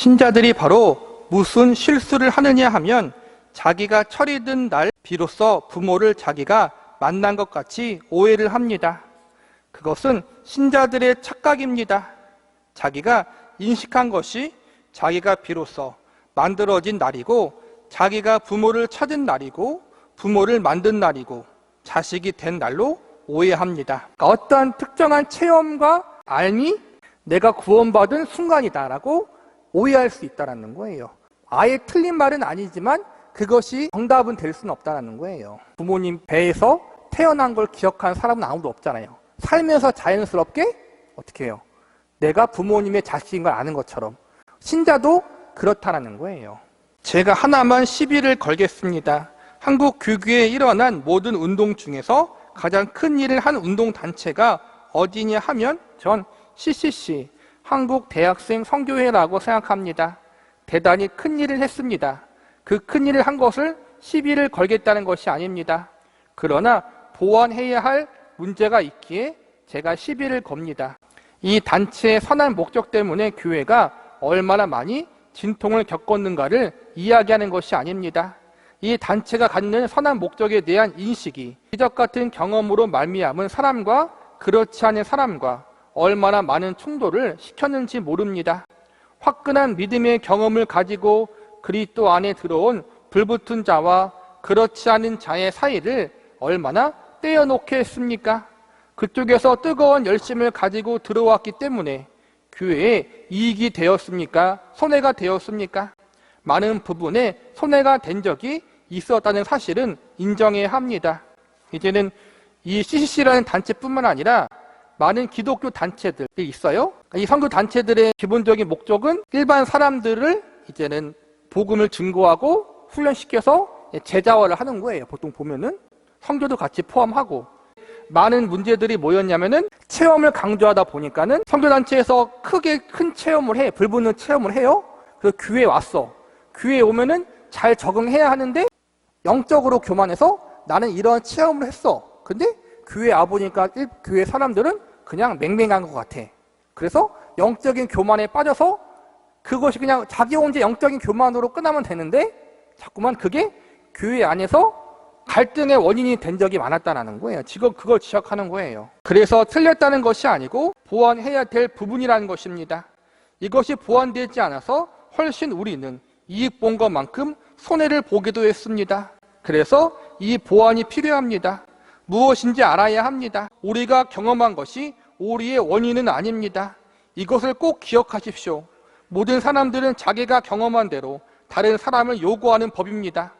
신자들이 바로 무슨 실수를 하느냐 하면 자기가 철이 든 날 비로소 부모를 자기가 만난 것 같이 오해를 합니다. 그것은 신자들의 착각입니다. 자기가 인식한 것이 자기가 비로소 만들어진 날이고 자기가 부모를 찾은 날이고 부모를 만든 날이고 자식이 된 날로 오해합니다. 그러니까 어떠한 특정한 체험과 알미 내가 구원받은 순간이다라고 오해할 수 있다는 거예요. 아예 틀린 말은 아니지만 그것이 정답은 될 수는 없다는 거예요. 부모님 배에서 태어난 걸 기억하는 사람은 아무도 없잖아요. 살면서 자연스럽게 어떻게 해요? 내가 부모님의 자식인 걸 아는 것처럼 신자도 그렇다는 거예요. 제가 하나만 시비를 걸겠습니다. 한국 교규에 일어난 모든 운동 중에서 가장 큰 일을 한 운동 단체가 어디냐 하면 전 CCC 한국 대학생 성교회라고 생각합니다. 대단히 큰 일을 했습니다. 그 큰 일을 한 것을 시비를 걸겠다는 것이 아닙니다. 그러나 보완해야 할 문제가 있기에 제가 시비를 겁니다. 이 단체의 선한 목적 때문에 교회가 얼마나 많이 진통을 겪었는가를 이야기하는 것이 아닙니다. 이 단체가 갖는 선한 목적에 대한 인식이 기적 같은 경험으로 말미암은 사람과 그렇지 않은 사람과 얼마나 많은 충돌을 시켰는지 모릅니다. 화끈한 믿음의 경험을 가지고 그리스도 안에 들어온 불붙은 자와 그렇지 않은 자의 사이를 얼마나 떼어놓게 했습니까? 그쪽에서 뜨거운 열심을 가지고 들어왔기 때문에 교회에 이익이 되었습니까? 손해가 되었습니까? 많은 부분에 손해가 된 적이 있었다는 사실은 인정해야 합니다. 이제는 이 CCC라는 단체뿐만 아니라 많은 기독교 단체들이 있어요. 이 선교 단체들의 기본적인 목적은 일반 사람들을 이제는 복음을 증거하고 훈련시켜서 제자화를 하는 거예요. 보통 보면은 성교도 같이 포함하고 많은 문제들이 뭐였냐면은 체험을 강조하다 보니까는 선교단체에서 크게 큰 체험을 해 불붙는 체험을 해요. 그래서 교회에 왔어. 교회에 오면은 잘 적응해야 하는데 영적으로 교만해서 나는 이런 체험을 했어. 근데 교회 와 보니까 일- 교회 사람들은 그냥 맹맹한 것 같아. 그래서 영적인 교만에 빠져서 그것이 그냥 자기 혼자 영적인 교만으로 끝나면 되는데 자꾸만 그게 교회 안에서 갈등의 원인이 된 적이 많았다는 거예요. 지금 그걸 지적하는 거예요. 그래서 틀렸다는 것이 아니고 보완해야 될 부분이라는 것입니다. 이것이 보완되지 않아서 훨씬 우리는 이익 본 것만큼 손해를 보기도 했습니다. 그래서 이 보완이 필요합니다. 무엇인지 알아야 합니다. 우리가 경험한 것이 우리의 원인은 아닙니다. 이것을 꼭 기억하십시오. 모든 사람들은 자기가 경험한 대로 다른 사람을 요구하는 법입니다.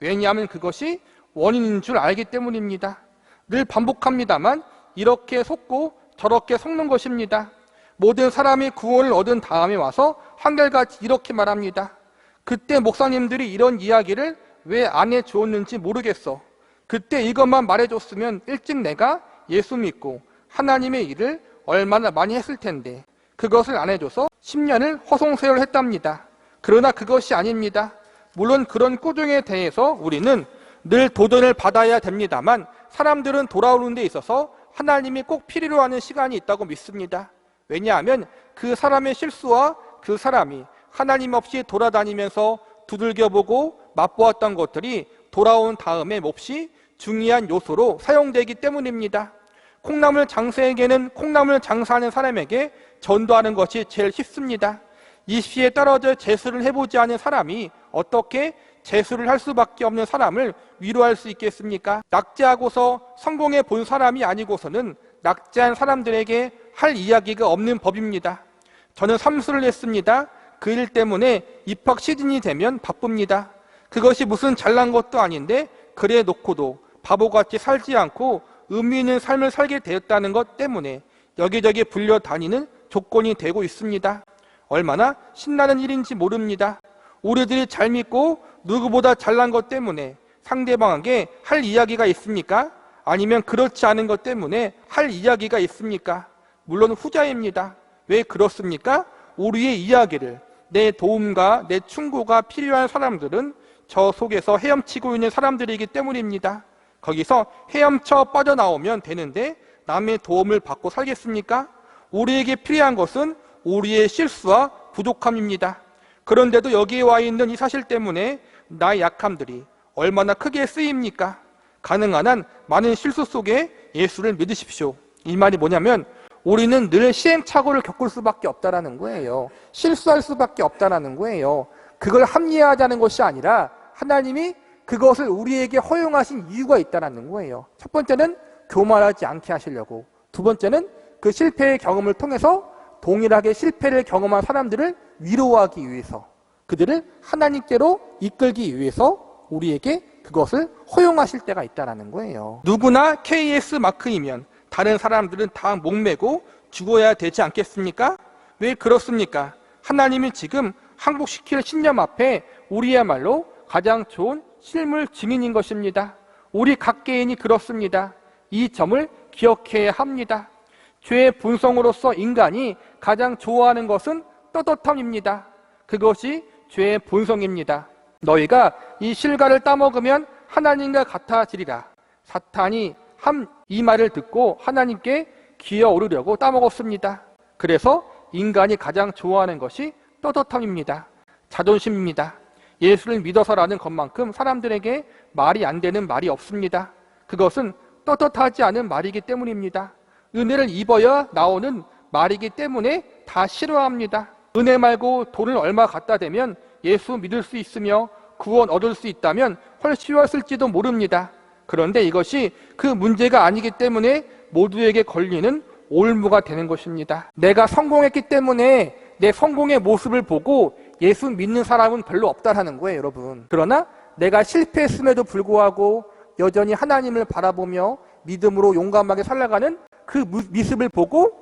왜냐하면 그것이 원인인 줄 알기 때문입니다. 늘 반복합니다만 이렇게 속고 저렇게 속는 것입니다. 모든 사람이 구원을 얻은 다음에 와서 한결같이 이렇게 말합니다. 그때 목사님들이 이런 이야기를 왜 안 해주었는지 모르겠어. 그때 이것만 말해줬으면 일찍 내가 예수 믿고 하나님의 일을 얼마나 많이 했을 텐데 그것을 안 해줘서 10년을 허송세월 했답니다. 그러나 그것이 아닙니다. 물론 그런 꾸중에 대해서 우리는 늘 도전을 받아야 됩니다만 사람들은 돌아오는 데 있어서 하나님이 꼭 필요로 하는 시간이 있다고 믿습니다. 왜냐하면 그 사람의 실수와 그 사람이 하나님 없이 돌아다니면서 두들겨보고 맛보았던 것들이 돌아온 다음에 몹시 중요한 요소로 사용되기 때문입니다. 콩나물 장사에게는 콩나물 장사하는 사람에게 전도하는 것이 제일 쉽습니다. 이 시에 떨어져 재수를 해보지 않은 사람이 어떻게 재수를 할 수밖에 없는 사람을 위로할 수 있겠습니까? 낙제하고서 성공해 본 사람이 아니고서는 낙제한 사람들에게 할 이야기가 없는 법입니다. 저는 삼수를 했습니다. 그 일 때문에 입학 시즌이 되면 바쁩니다. 그것이 무슨 잘난 것도 아닌데 그래 놓고도 바보같이 살지 않고 의미 있는 삶을 살게 되었다는 것 때문에 여기저기 불려 다니는 조건이 되고 있습니다. 얼마나 신나는 일인지 모릅니다. 우리들이 잘 믿고 누구보다 잘난 것 때문에 상대방에게 할 이야기가 있습니까? 아니면 그렇지 않은 것 때문에 할 이야기가 있습니까? 물론 후자입니다. 왜 그렇습니까? 우리의 이야기를 내 도움과 내 충고가 필요한 사람들은 저 속에서 헤엄치고 있는 사람들이기 때문입니다. 거기서 헤엄쳐 빠져나오면 되는데 남의 도움을 받고 살겠습니까? 우리에게 필요한 것은 우리의 실수와 부족함입니다. 그런데도 여기에 와 있는 이 사실 때문에 나의 약함들이 얼마나 크게 쓰입니까? 가능한 한 많은 실수 속에 예수를 믿으십시오. 이 말이 뭐냐면 우리는 늘 시행착오를 겪을 수밖에 없다라는 거예요. 실수할 수밖에 없다라는 거예요. 그걸 합리화하자는 것이 아니라 하나님이 그것을 우리에게 허용하신 이유가 있다라는 거예요. 첫 번째는 교만하지 않게 하시려고. 두 번째는 그 실패의 경험을 통해서 동일하게 실패를 경험한 사람들을 위로하기 위해서 그들을 하나님께로 이끌기 위해서 우리에게 그것을 허용하실 때가 있다라는 거예요. 누구나 KS 마크이면 다른 사람들은 다 목매고 죽어야 되지 않겠습니까? 왜 그렇습니까? 하나님이 지금 항복시킬 신념 앞에 우리야말로 가장 좋은 실물 증인인 것입니다. 우리 각 개인이 그렇습니다. 이 점을 기억해야 합니다. 죄의 본성으로서 인간이 가장 좋아하는 것은 떳떳함입니다. 그것이 죄의 본성입니다. 너희가 이 실과를 따먹으면 하나님과 같아지리라. 사탄이 한이 말을 듣고 하나님께 기어오르려고 따먹었습니다. 그래서 인간이 가장 좋아하는 것이 떳떳함입니다. 자존심입니다. 예수를 믿어서라는 것만큼 사람들에게 말이 안 되는 말이 없습니다. 그것은 떳떳하지 않은 말이기 때문입니다. 은혜를 입어야 나오는 말이기 때문에 다 싫어합니다. 은혜 말고 돈을 얼마 갖다 대면 예수 믿을 수 있으며 구원 얻을 수 있다면 훨씬 쉬웠을지도 모릅니다. 그런데 이것이 그 문제가 아니기 때문에 모두에게 걸리는 올무가 되는 것입니다. 내가 성공했기 때문에 내 성공의 모습을 보고 예수 믿는 사람은 별로 없다라는 거예요, 여러분. 그러나 내가 실패했음에도 불구하고 여전히 하나님을 바라보며 믿음으로 용감하게 살아가는 그 모습을 보고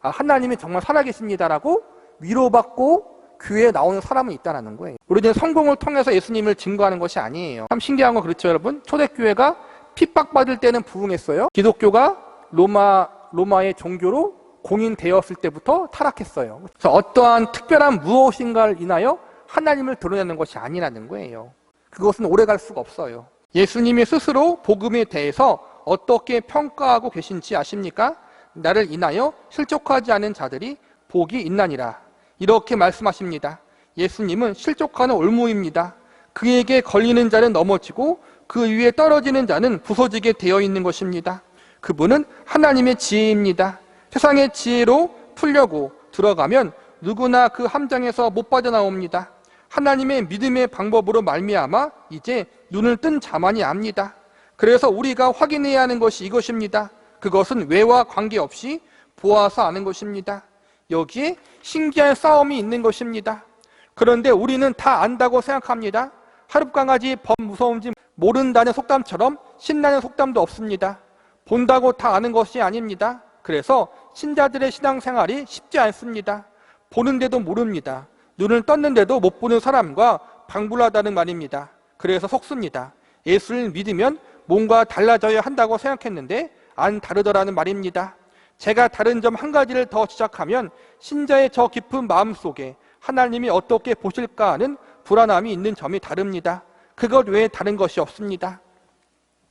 아, 하나님이 정말 살아계십니다라고 위로받고 교회에 나오는 사람은 있다는 거예요. 우리는 성공을 통해서 예수님을 증거하는 것이 아니에요. 참 신기한 거 그렇죠, 여러분? 초대교회가 핍박받을 때는 부흥했어요. 기독교가 로마 로마의 종교로 공인되었을 때부터 타락했어요. 그래서 어떠한 특별한 무엇인가를 인하여 하나님을 드러내는 것이 아니라는 거예요. 그것은 오래 갈 수가 없어요. 예수님이 스스로 복음에 대해서 어떻게 평가하고 계신지 아십니까? 나를 인하여 실족하지 않은 자들이 복이 있나니라. 이렇게 말씀하십니다. 예수님은 실족하는 올무입니다. 그에게 걸리는 자는 넘어지고 그 위에 떨어지는 자는 부서지게 되어 있는 것입니다. 그분은 하나님의 지혜입니다. 세상의 지혜로 풀려고 들어가면 누구나 그 함정에서 못 빠져나옵니다. 하나님의 믿음의 방법으로 말미암아 이제 눈을 뜬 자만이 압니다. 그래서 우리가 확인해야 하는 것이 이것입니다. 그것은 외와 관계없이 보아서 아는 것입니다. 여기에 신기한 싸움이 있는 것입니다. 그런데 우리는 다 안다고 생각합니다. 하룻강아지 범 무서운지 모른다는 속담처럼 신나는 속담도 없습니다. 본다고 다 아는 것이 아닙니다. 그래서 신자들의 신앙생활이 쉽지 않습니다. 보는데도 모릅니다. 눈을 떴는데도 못 보는 사람과 방불하다는 말입니다. 그래서 속습니다. 예수를 믿으면 뭔가 달라져야 한다고 생각했는데 안 다르더라는 말입니다. 제가 다른 점 한 가지를 더 지적하면 신자의 저 깊은 마음 속에 하나님이 어떻게 보실까 하는 불안함이 있는 점이 다릅니다. 그것 외에 다른 것이 없습니다.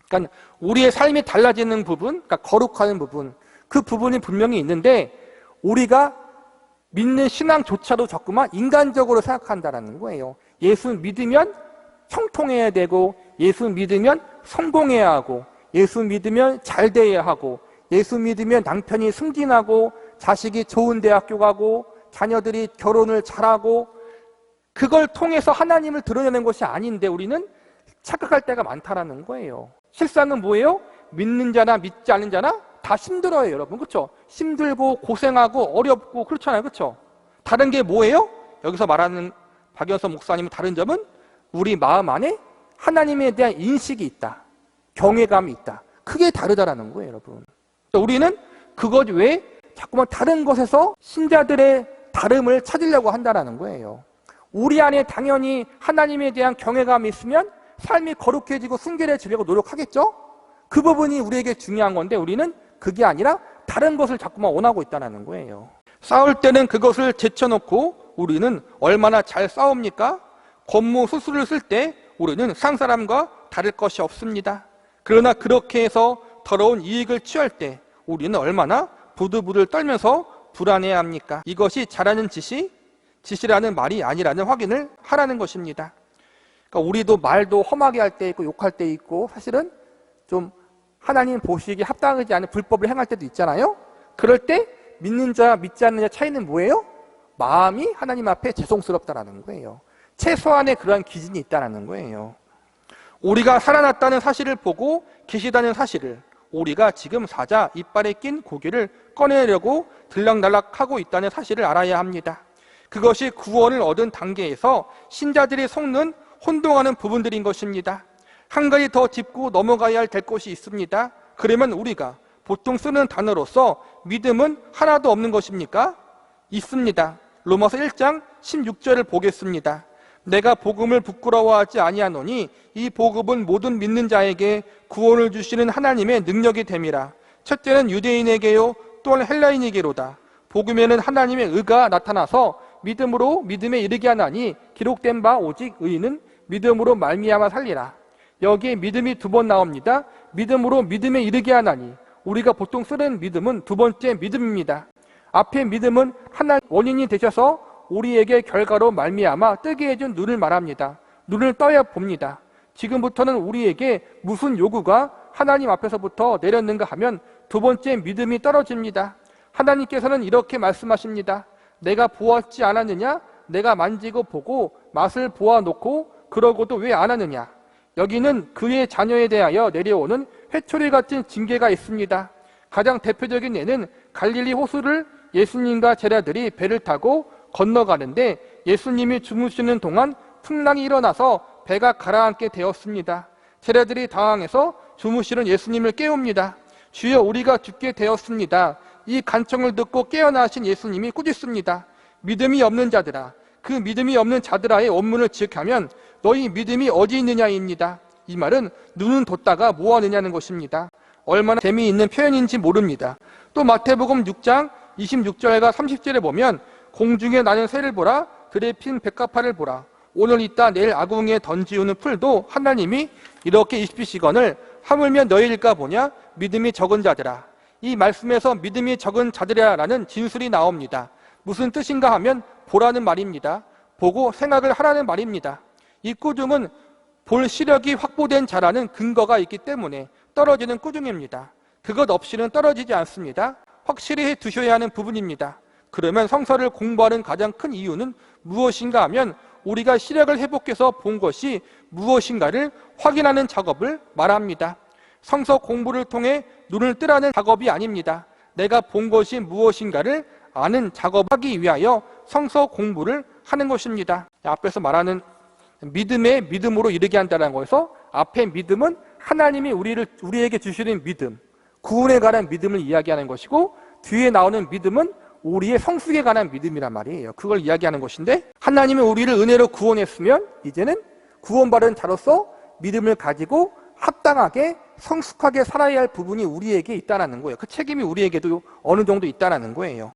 그러니까 우리의 삶이 달라지는 부분, 그러니까 거룩하는 부분, 그 부분이 분명히 있는데 우리가 믿는 신앙조차도 자꾸만 인간적으로 생각한다라는 거예요. 예수 믿으면 형통해야 되고 예수 믿으면 성공해야 하고 예수 믿으면 잘 돼야 하고 예수 믿으면 남편이 승진하고 자식이 좋은 대학교 가고 자녀들이 결혼을 잘하고 그걸 통해서 하나님을 드러내는 것이 아닌데 우리는 착각할 때가 많다라는 거예요. 실상은 뭐예요? 믿는 자나 믿지 않는 자나 다 힘들어요, 여러분. 그렇죠? 힘들고 고생하고 어렵고 그렇잖아요. 그렇죠? 다른 게 뭐예요? 여기서 말하는 박연서 목사님의 다른 점은 우리 마음 안에 하나님에 대한 인식이 있다. 경외감이 있다. 크게 다르다라는 거예요, 여러분. 우리는 그것 외에 자꾸만 다른 것에서 신자들의 다름을 찾으려고 한다라는 거예요. 우리 안에 당연히 하나님에 대한 경외감이 있으면 삶이 거룩해지고 순결해지려고 노력하겠죠? 그 부분이 우리에게 중요한 건데 우리는 그게 아니라 다른 것을 자꾸만 원하고 있다는 거예요. 싸울 때는 그것을 제쳐놓고 우리는 얼마나 잘 싸웁니까? 권무 수술을 쓸 때 우리는 상 사람과 다를 것이 없습니다. 그러나 그렇게 해서 더러운 이익을 취할 때 우리는 얼마나 부들부들 떨면서 불안해야 합니까? 이것이 잘하는 짓이 지시라는 말이 아니라는 확인을 하라는 것입니다. 그러니까 우리도 말도 험하게 할 때 있고 욕할 때 있고 사실은 좀 하나님 보시기에 합당하지 않은 불법을 행할 때도 있잖아요. 그럴 때 믿는 자 믿지 않는 자 차이는 뭐예요? 마음이 하나님 앞에 죄송스럽다라는 거예요. 최소한의 그러한 기준이 있다라는 거예요. 우리가 살아났다는 사실을 보고 계시다는 사실을 우리가 지금 사자 이빨에 낀 고기를 꺼내려고 들락날락하고 있다는 사실을 알아야 합니다. 그것이 구원을 얻은 단계에서 신자들이 속는 혼동하는 부분들인 것입니다. 한 가지 더 짚고 넘어가야 될 것이 있습니다. 그러면 우리가 보통 쓰는 단어로서 믿음은 하나도 없는 것입니까? 있습니다. 로마서 1장 16절을 보겠습니다. 내가 복음을 부끄러워하지 아니하노니 이 복음은 모든 믿는 자에게 구원을 주시는 하나님의 능력이 됨이라. 첫째는 유대인에게요 또한 헬라인에게로다. 복음에는 하나님의 의가 나타나서 믿음으로 믿음에 이르게 하나니 기록된 바 오직 의인은 믿음으로 말미암아 살리라. 여기에 믿음이 두 번 나옵니다. 믿음으로 믿음에 이르게 하나니 우리가 보통 쓰는 믿음은 두 번째 믿음입니다. 앞에 믿음은 하나 원인이 되셔서 우리에게 결과로 말미암아 뜨게 해준 눈을 말합니다. 눈을 떠야 봅니다. 지금부터는 우리에게 무슨 요구가 하나님 앞에서부터 내렸는가 하면 두 번째 믿음이 떨어집니다. 하나님께서는 이렇게 말씀하십니다. 내가 보았지 않았느냐? 내가 만지고 보고 맛을 보아놓고 그러고도 왜 안 하느냐? 여기는 그의 자녀에 대하여 내려오는 회초리 같은 징계가 있습니다. 가장 대표적인 예는 갈릴리 호수를 예수님과 제자들이 배를 타고 건너가는데 예수님이 주무시는 동안 풍랑이 일어나서 배가 가라앉게 되었습니다. 제자들이 당황해서 주무시는 예수님을 깨웁니다. 주여 우리가 죽게 되었습니다. 이 간청을 듣고 깨어나신 예수님이 꾸짖습니다. 믿음이 없는 자들아 그 믿음이 없는 자들아의 원문을 지적하면 너희 믿음이 어디 있느냐입니다. 이 말은 눈은 뒀다가 뭐하느냐는 것입니다. 얼마나 재미있는 표현인지 모릅니다. 또 마태복음 6장 26절과 30절에 보면 공중에 나는 새를 보라 들에 핀 백합화를 보라 오늘 있다 내일 아궁에 던지우는 풀도 하나님이 이렇게 입히시건을 하물며 너희일까 보냐 믿음이 적은 자들아 이 말씀에서 믿음이 적은 자들이라는 진술이 나옵니다. 무슨 뜻인가 하면 보라는 말입니다. 보고 생각을 하라는 말입니다. 이 꾸중은 볼 시력이 확보된 자라는 근거가 있기 때문에 떨어지는 꾸중입니다. 그것 없이는 떨어지지 않습니다. 확실히 해 두셔야 하는 부분입니다. 그러면 성서를 공부하는 가장 큰 이유는 무엇인가 하면 우리가 시력을 회복해서 본 것이 무엇인가를 확인하는 작업을 말합니다. 성서 공부를 통해 눈을 뜨라는 작업이 아닙니다. 내가 본 것이 무엇인가를 아는 작업하기 위하여 성서 공부를 하는 것입니다. 앞에서 말하는 믿음의 믿음으로 이르게 한다는 거에서 앞에 믿음은 하나님이 우리를 우리에게 주시는 믿음, 구원에 관한 믿음을 이야기하는 것이고 뒤에 나오는 믿음은 우리의 성숙에 관한 믿음이란 말이에요. 그걸 이야기하는 것인데 하나님이 우리를 은혜로 구원했으면 이제는 구원받은 자로서 믿음을 가지고 합당하게 성숙하게 살아야 할 부분이 우리에게 있다는 거예요. 그 책임이 우리에게도 어느 정도 있다는 거예요.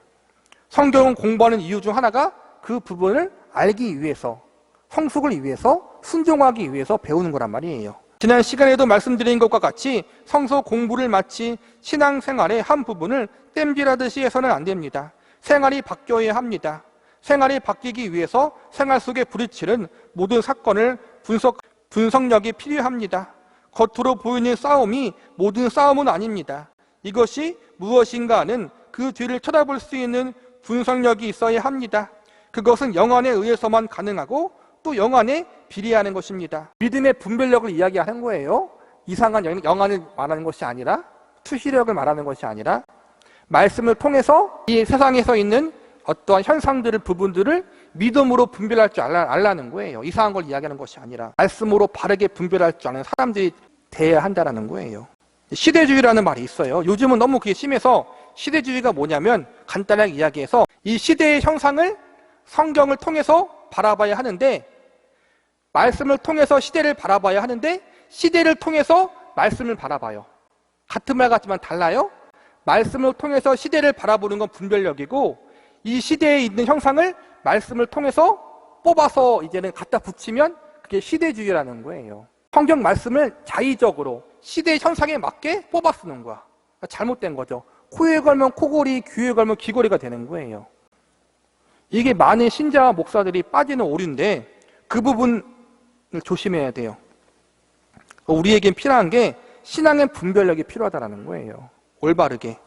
성경을 공부하는 이유 중 하나가 그 부분을 알기 위해서 성숙을 위해서 순종하기 위해서 배우는 거란 말이에요. 지난 시간에도 말씀드린 것과 같이 성서 공부를 마치 신앙생활의 한 부분을 땜질하듯이 해서는 안 됩니다. 생활이 바뀌어야 합니다. 생활이 바뀌기 위해서 생활 속에 부딪히는 모든 사건을 분석, 분석력이 필요합니다. 겉으로 보이는 싸움이 모든 싸움은 아닙니다. 이것이 무엇인가 하는 그 뒤를 쳐다볼 수 있는 분석력이 있어야 합니다. 그것은 영안에 의해서만 가능하고 또 영안에 비례하는 것입니다. 믿음의 분별력을 이야기하는 거예요. 이상한 영안을 말하는 것이 아니라 투시력을 말하는 것이 아니라 말씀을 통해서 이 세상에서 있는 어떠한 현상들을 부분들을 믿음으로 분별할 줄 알라, 알라는 거예요. 이상한 걸 이야기하는 것이 아니라 말씀으로 바르게 분별할 줄 아는 사람들이 돼야 한다는 거예요. 시대주의라는 말이 있어요. 요즘은 너무 그게 심해서 시대주의가 뭐냐면 간단하게 이야기해서 이 시대의 형상을 성경을 통해서 바라봐야 하는데 말씀을 통해서 시대를 바라봐야 하는데 시대를 통해서 말씀을 바라봐요. 같은 말 같지만 달라요. 말씀을 통해서 시대를 바라보는 건 분별력이고 이 시대에 있는 형상을 말씀을 통해서 뽑아서 이제는 갖다 붙이면 그게 시대주의라는 거예요. 성경 말씀을 자의적으로 시대 현상에 맞게 뽑아 쓰는 거야. 잘못된 거죠. 코에 걸면 코골이, 귀에 걸면 귀걸이가 되는 거예요. 이게 많은 신자와 목사들이 빠지는 오류인데 그 부분을 조심해야 돼요. 우리에겐 필요한 게 신앙의 분별력이 필요하다는 거예요. 올바르게.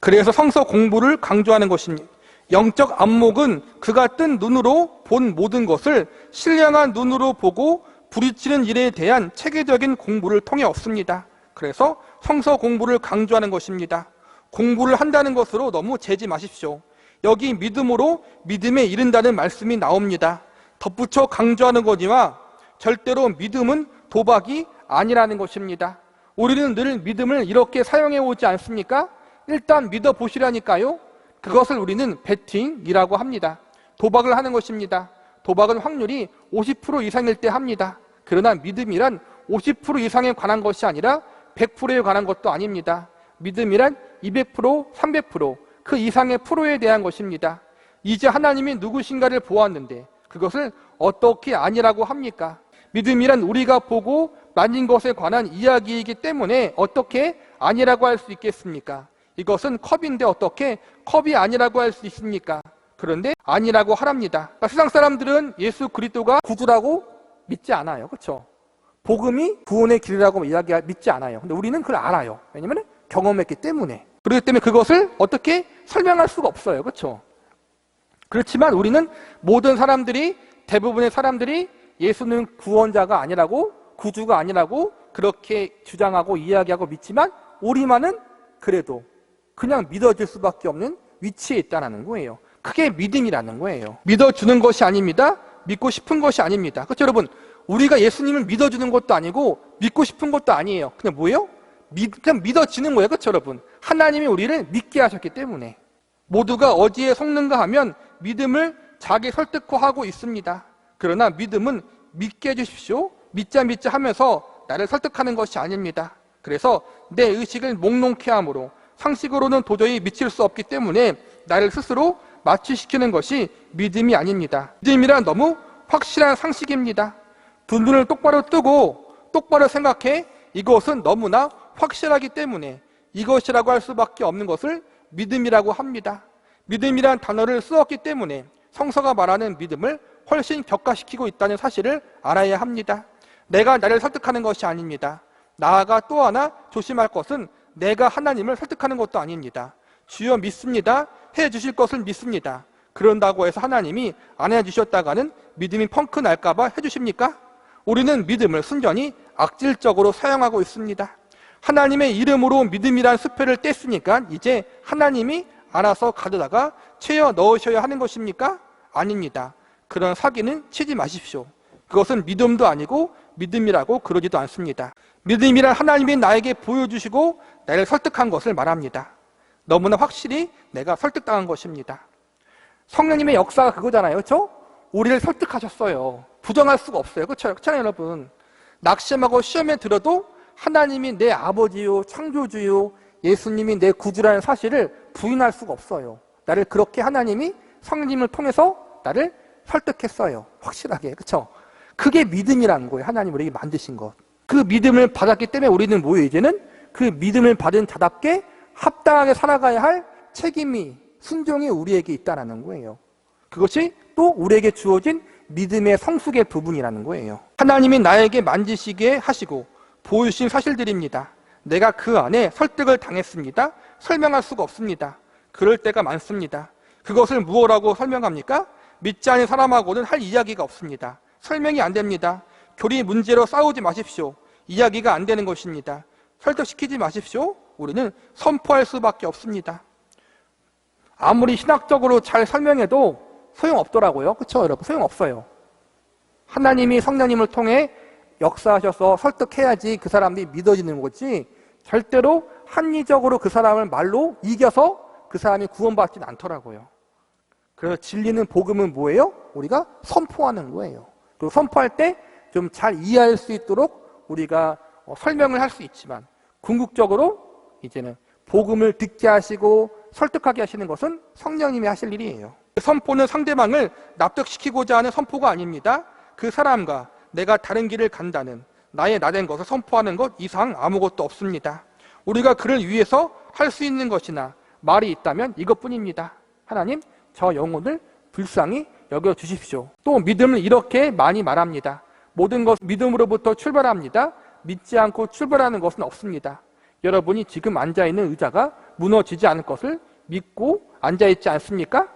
그래서 성서 공부를 강조하는 것입니다. 영적 안목은 그가 뜬 눈으로 본 모든 것을 신령한 눈으로 보고 부딪히는 일에 대한 체계적인 공부를 통해 없습니다. 그래서 성서 공부를 강조하는 것입니다. 공부를 한다는 것으로 너무 재지 마십시오. 여기 믿음으로 믿음에 이른다는 말씀이 나옵니다. 덧붙여 강조하는 거지만 절대로 믿음은 도박이 아니라는 것입니다. 우리는 늘 믿음을 이렇게 사용해 오지 않습니까? 일단 믿어 보시라니까요. 그것을 우리는 베팅이라고 합니다. 도박을 하는 것입니다. 도박은 확률이 50% 이상일 때 합니다. 그러나 믿음이란 50% 이상에 관한 것이 아니라 100%에 관한 것도 아닙니다. 믿음이란 200%, 300%그 이상의 프로에 대한 것입니다. 이제 하나님이 누구신가를 보았는데 그것을 어떻게 아니라고 합니까? 믿음이란 우리가 보고 만진 것에 관한 이야기이기 때문에 어떻게 아니라고 할 수 있겠습니까? 이것은 컵인데 어떻게 컵이 아니라고 할 수 있습니까? 그런데 아니라고 하랍니다. 그러니까 세상 사람들은 예수 그리스도가 구주라고 믿지 않아요. 그렇죠? 복음이 구원의 길이라고 이야기 믿지 않아요. 근데 우리는 그걸 알아요. 왜냐면 경험했기 때문에. 그렇기 때문에 그것을 어떻게 설명할 수가 없어요. 그렇죠? 그렇지만 우리는 모든 사람들이 대부분의 사람들이 예수는 구원자가 아니라고 구주가 아니라고 그렇게 주장하고 이야기하고 믿지만 우리만은 그래도 그냥 믿어질 수밖에 없는 위치에 있다는 거예요. 그게 믿음이라는 거예요. 믿어주는 것이 아닙니다. 믿고 싶은 것이 아닙니다. 그렇죠, 여러분? 우리가 예수님을 믿어주는 것도 아니고 믿고 싶은 것도 아니에요. 그냥 뭐예요? 믿, 그냥 믿어지는 거예요. 그렇죠, 여러분? 하나님이 우리를 믿게 하셨기 때문에. 모두가 어디에 속는가 하면 믿음을 자기 설득화하고 있습니다. 그러나 믿음은 믿게 해주십시오. 믿자 믿자 하면서 나를 설득하는 것이 아닙니다. 그래서 내 의식을 몽롱케 함으로 상식으로는 도저히 미칠 수 없기 때문에 나를 스스로 마취시키는 것이 믿음이 아닙니다. 믿음이란 너무 확실한 상식입니다. 두 눈을 똑바로 뜨고 똑바로 생각해 이것은 너무나 확실하기 때문에 이것이라고 할 수밖에 없는 것을 믿음이라고 합니다. 믿음이란 단어를 쓰었기 때문에 성서가 말하는 믿음을 훨씬 격화시키고 있다는 사실을 알아야 합니다. 내가 나를 설득하는 것이 아닙니다. 나아가 또 하나 조심할 것은 내가 하나님을 설득하는 것도 아닙니다. 주여 믿습니다. 해 주실 것을 믿습니다. 그런다고 해서 하나님이 안 해주셨다가는 믿음이 펑크 날까봐 해주십니까? 우리는 믿음을 순전히 악질적으로 사용하고 있습니다. 하나님의 이름으로 믿음이란 수표를 뗐으니까 이제 하나님이 알아서 가져다가 채워 넣으셔야 하는 것입니까? 아닙니다. 그런 사기는 치지 마십시오. 그것은 믿음도 아니고 믿음이라고 그러지도 않습니다. 믿음이란 하나님이 나에게 보여주시고 나를 설득한 것을 말합니다. 너무나 확실히 내가 설득당한 것입니다. 성령님의 역사가 그거잖아요. 그렇죠? 우리를 설득하셨어요. 부정할 수가 없어요. 그렇죠? 그렇잖아요, 여러분. 낙심하고 시험에 들어도 하나님이 내 아버지요, 창조주요, 예수님이 내 구주라는 사실을 부인할 수가 없어요. 나를 그렇게 하나님이 성령님을 통해서 나를 설득했어요. 확실하게. 그렇죠? 그게 믿음이라는 거예요. 하나님 우리에게 만드신 것. 그 믿음을 받았기 때문에 우리는 뭐예요? 이제는 그 믿음을 받은 자답게 합당하게 살아가야 할 책임이 순종이 우리에게 있다는 거예요. 그것이 또 우리에게 주어진 믿음의 성숙의 부분이라는 거예요. 하나님이 나에게 만지시게 하시고 보여주신 사실들입니다. 내가 그 안에 설득을 당했습니다. 설명할 수가 없습니다. 그럴 때가 많습니다. 그것을 무엇라고 설명합니까? 믿지 않은 사람하고는 할 이야기가 없습니다. 설명이 안 됩니다. 교리 문제로 싸우지 마십시오. 이야기가 안 되는 것입니다. 설득시키지 마십시오. 우리는 선포할 수밖에 없습니다. 아무리 신학적으로 잘 설명해도 소용없더라고요. 그렇죠, 여러분? 소용없어요. 하나님이 성령님을 통해 역사하셔서 설득해야지 그 사람이 믿어지는 거지 절대로 합리적으로 그 사람을 말로 이겨서 그 사람이 구원받지는 않더라고요. 그래서 진리는 복음은 뭐예요? 우리가 선포하는 거예요. 그리고 선포할 때 좀 잘 이해할 수 있도록 우리가 어, 설명을 할 수 있지만 궁극적으로 이제는 복음을 듣게 하시고 설득하게 하시는 것은 성령님이 하실 일이에요. 선포는 상대방을 납득시키고자 하는 선포가 아닙니다. 그 사람과 내가 다른 길을 간다는 나의 나된 것을 선포하는 것 이상 아무것도 없습니다. 우리가 그를 위해서 할 수 있는 것이나 말이 있다면 이것뿐입니다. 하나님, 저 영혼을 불쌍히 여겨 주십시오. 또 믿음을 이렇게 많이 말합니다. 모든 것 믿음으로부터 출발합니다. 믿지 않고 출발하는 것은 없습니다. 여러분이 지금 앉아 있는 의자가 무너지지 않을 것을 믿고 앉아 있지 않습니까?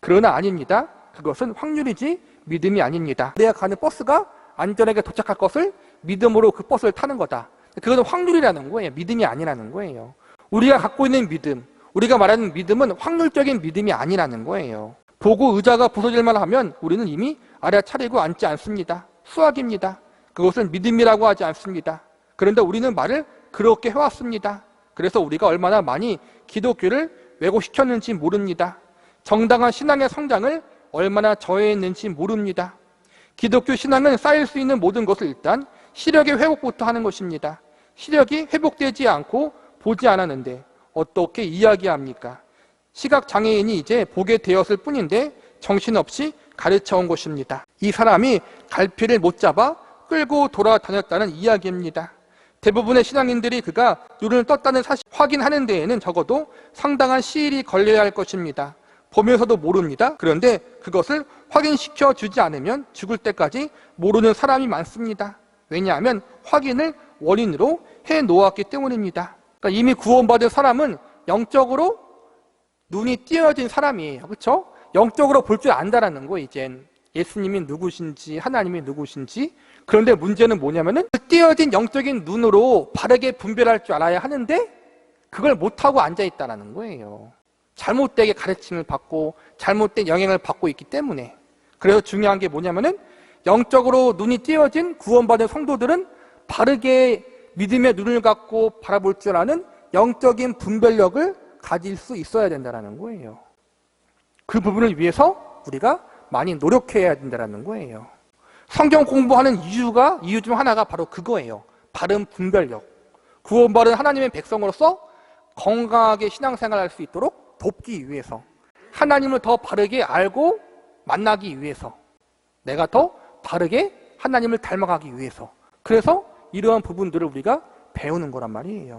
그러나 아닙니다. 그것은 확률이지 믿음이 아닙니다. 내가 가는 버스가 안전하게 도착할 것을 믿음으로 그 버스를 타는 거다. 그것은 확률이라는 거예요. 믿음이 아니라는 거예요. 우리가 갖고 있는 믿음, 우리가 말하는 믿음은 확률적인 믿음이 아니라는 거예요. 보고 의자가 부서질만 하면 우리는 이미 알아차리고 앉지 않습니다. 수학입니다. 그것은 믿음이라고 하지 않습니다. 그런데 우리는 말을 그렇게 해왔습니다. 그래서 우리가 얼마나 많이 기독교를 왜곡시켰는지 모릅니다. 정당한 신앙의 성장을 얼마나 저해했는지 모릅니다. 기독교 신앙은 쌓일 수 있는 모든 것을 일단 시력의 회복부터 하는 것입니다. 시력이 회복되지 않고 보지 않았는데 어떻게 이야기합니까? 시각 장애인이 이제 보게 되었을 뿐인데 정신없이 가르쳐 온 것입니다. 이 사람이 갈피를 못 잡아 끌고 돌아다녔다는 이야기입니다. 대부분의 신앙인들이 그가 눈을 떴다는 사실 확인하는 데에는 적어도 상당한 시일이 걸려야 할 것입니다. 보면서도 모릅니다. 그런데 그것을 확인시켜 주지 않으면 죽을 때까지 모르는 사람이 많습니다. 왜냐하면 확인을 원인으로 해 놓았기 때문입니다. 그러니까 이미 구원받은 사람은 영적으로 눈이 띄어진 사람이에요. 그렇죠? 영적으로 볼 줄 안다라는 거 이젠 예수님이 누구신지 하나님이 누구신지 그런데 문제는 뭐냐면은 그 띄어진 영적인 눈으로 바르게 분별할 줄 알아야 하는데 그걸 못하고 앉아 있다라는 거예요. 잘못되게 가르침을 받고 잘못된 영향을 받고 있기 때문에 그래서 중요한 게 뭐냐면은 영적으로 눈이 띄어진 구원받은 성도들은 바르게 믿음의 눈을 갖고 바라볼 줄 아는 영적인 분별력을 가질 수 있어야 된다는 거예요. 그 부분을 위해서 우리가 많이 노력해야 된다는 거예요. 성경 공부하는 이유가 이유 중 하나가 바로 그거예요. 바른 분별력. 구원받은 하나님의 백성으로서 건강하게 신앙생활할 수 있도록 돕기 위해서 하나님을 더 바르게 알고 만나기 위해서 내가 더 바르게 하나님을 닮아가기 위해서 그래서 이러한 부분들을 우리가 배우는 거란 말이에요.